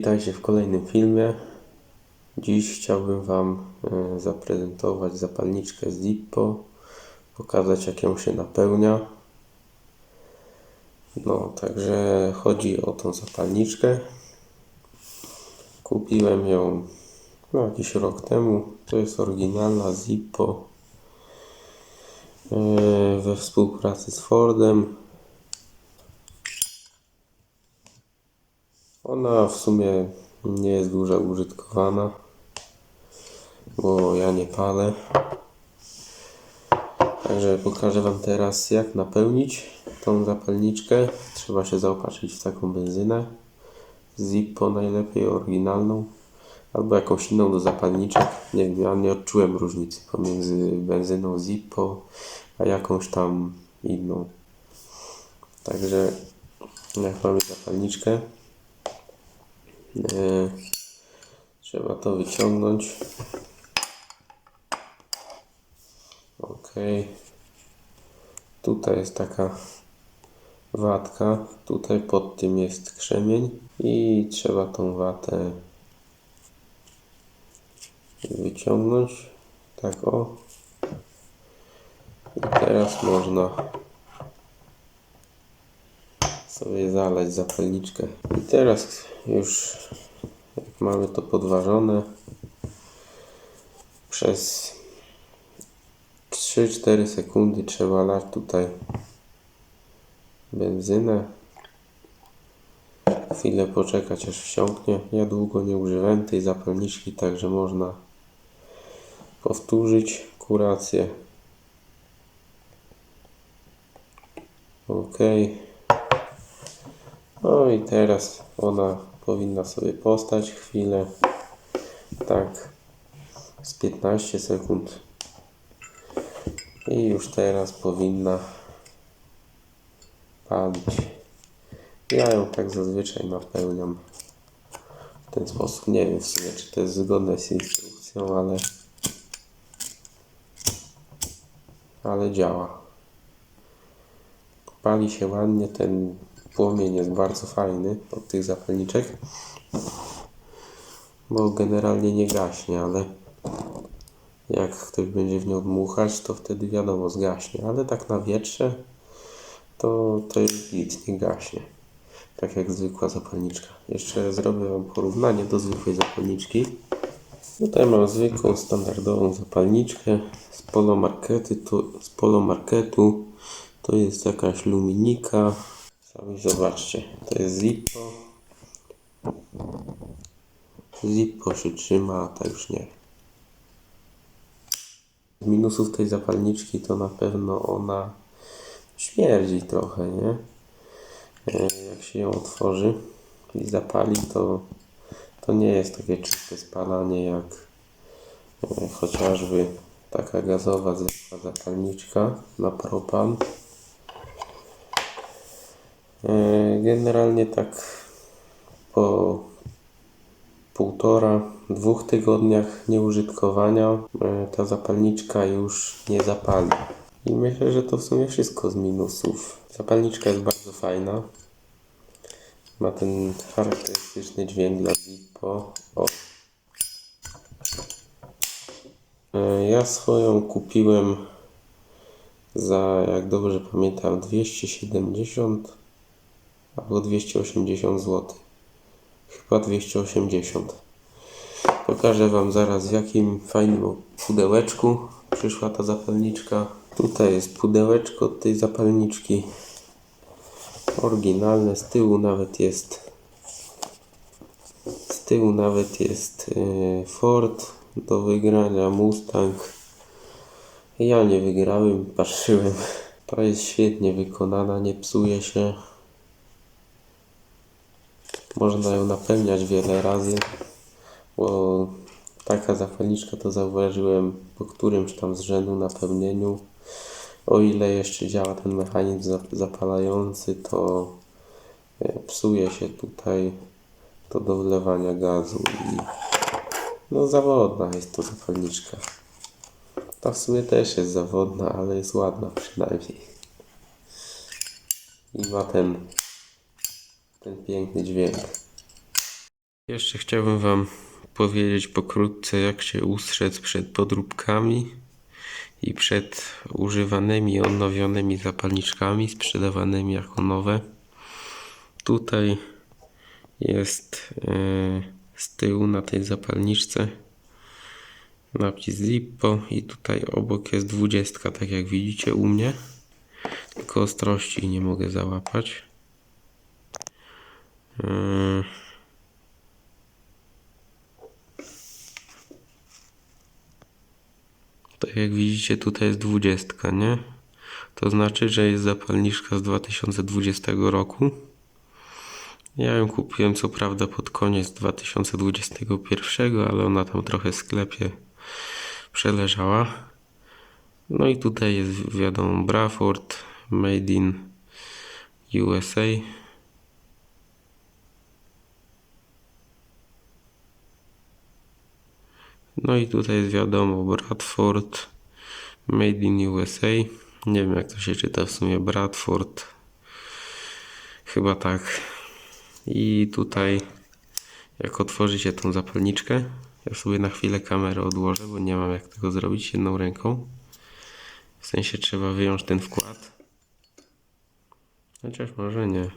Witajcie w kolejnym filmie. Dziś chciałbym Wam e, zaprezentować zapalniczkę z pokazać jak ją się napełnia. No, także chodzi o tą zapalniczkę. Kupiłem ją no, jakiś rok temu. To jest oryginalna Zippo e, we współpracy z Fordem. Ona w sumie nie jest dużo użytkowana, bo ja nie palę. Także pokażę Wam teraz jak napełnić tą zapalniczkę. Trzeba się zaopatrzyć w taką benzynę. Zippo najlepiej oryginalną. Albo jakąś inną do zapalniczek. Nie wiem, ja nie odczułem różnicy pomiędzy benzyną Zippo a jakąś tam inną. Także jak mamy zapalniczkę, Trzeba to wyciągnąć. Ok. Tutaj jest taka watka. Tutaj pod tym jest krzemień. I trzeba tą watę wyciągnąć. Tak o. I teraz można sobie zalać zapalniczkę. I teraz już jak mamy to podważone przez 3-4 sekundy trzeba lać tutaj benzynę. Chwilę poczekać aż wsiąknie. Ja długo nie używałem tej zapalniczki, także można powtórzyć kurację. OK. No i teraz ona powinna sobie postać chwilę. Tak. Z 15 sekund. I już teraz powinna palić. Ja ją tak zazwyczaj napełniam w ten sposób. Nie wiem w sumie, czy to jest zgodne z instrukcją, ale ale działa. Pali się ładnie, ten płomień jest bardzo fajny od tych zapalniczek, bo generalnie nie gaśnie, ale jak ktoś będzie w nią dmuchać, to wtedy wiadomo zgaśnie, ale tak na wietrze to, to jest nic, nie gaśnie. Tak jak zwykła zapalniczka. Jeszcze zrobię Wam porównanie do zwykłej zapalniczki. Tutaj mam zwykłą, standardową zapalniczkę z polomarketu. To, z polomarketu. to jest jakaś luminika. Sami zobaczcie. To jest Zippo. Zippo się trzyma, a tak już nie. Z minusów tej zapalniczki to na pewno ona śmierdzi trochę, nie? E, Jak się ją otworzy i zapali, to, to nie jest takie czyste spalanie jak e, chociażby taka gazowa zwykła zapalniczka na propan. E, Generalnie tak po półtora, dwóch tygodniach nieużytkowania e, ta zapalniczka już nie zapali. I myślę, że to w sumie wszystko z minusów. Zapalniczka jest bardzo fajna. Ma ten charakterystyczny dźwięk dla Zippo. O. E, Ja swoją kupiłem za, jak dobrze pamiętam, 270 albo 280 zł. Chyba 280. Pokażę Wam zaraz w jakim fajnym pudełeczku przyszła ta zapalniczka. Tutaj jest pudełeczko od tej zapalniczki. Oryginalne, z tyłu nawet jest z tyłu nawet jest yy, Ford do wygrania, Mustang. Ja nie wygrałem, patrzyłem. To jest świetnie wykonana, nie psuje się. Można ją napełniać wiele razy, bo taka zapalniczka to zauważyłem po którymś tam z rzędu napełnieniu. O ile jeszcze działa ten mechanizm za- zapalający, to e, psuje się tutaj to do wlewania gazu i no zawodna jest to zapalniczka. Ta w sumie też jest zawodna, ale jest ładna przynajmniej. I ma ten, ten piękny dźwięk. Jeszcze chciałbym Wam powiedzieć pokrótce, jak się ustrzec przed podróbkami i przed używanymi, odnowionymi zapalniczkami sprzedawanymi jako nowe. Tutaj jest e, z tyłu na tej zapalniczce napis Zippo i tutaj obok jest dwudziestka, tak jak widzicie u mnie. Tylko ostrości nie mogę załapać. Tak jak widzicie tutaj jest dwudziestka, nie? To znaczy, że jest zapalniczka z 2020 roku. Ja ją kupiłem co prawda pod koniec 2021, ale ona tam trochę w sklepie przeleżała. No i tutaj jest wiadomo Braford Made in USA. No i tutaj jest wiadomo Bradford Made in USA. Nie wiem jak to się czyta w sumie Bradford. Chyba tak. I tutaj jak otworzycie tą zapalniczkę, ja sobie na chwilę kamerę odłożę, bo nie mam jak tego zrobić jedną ręką. W sensie trzeba wyjąć ten wkład. Chociaż może nie.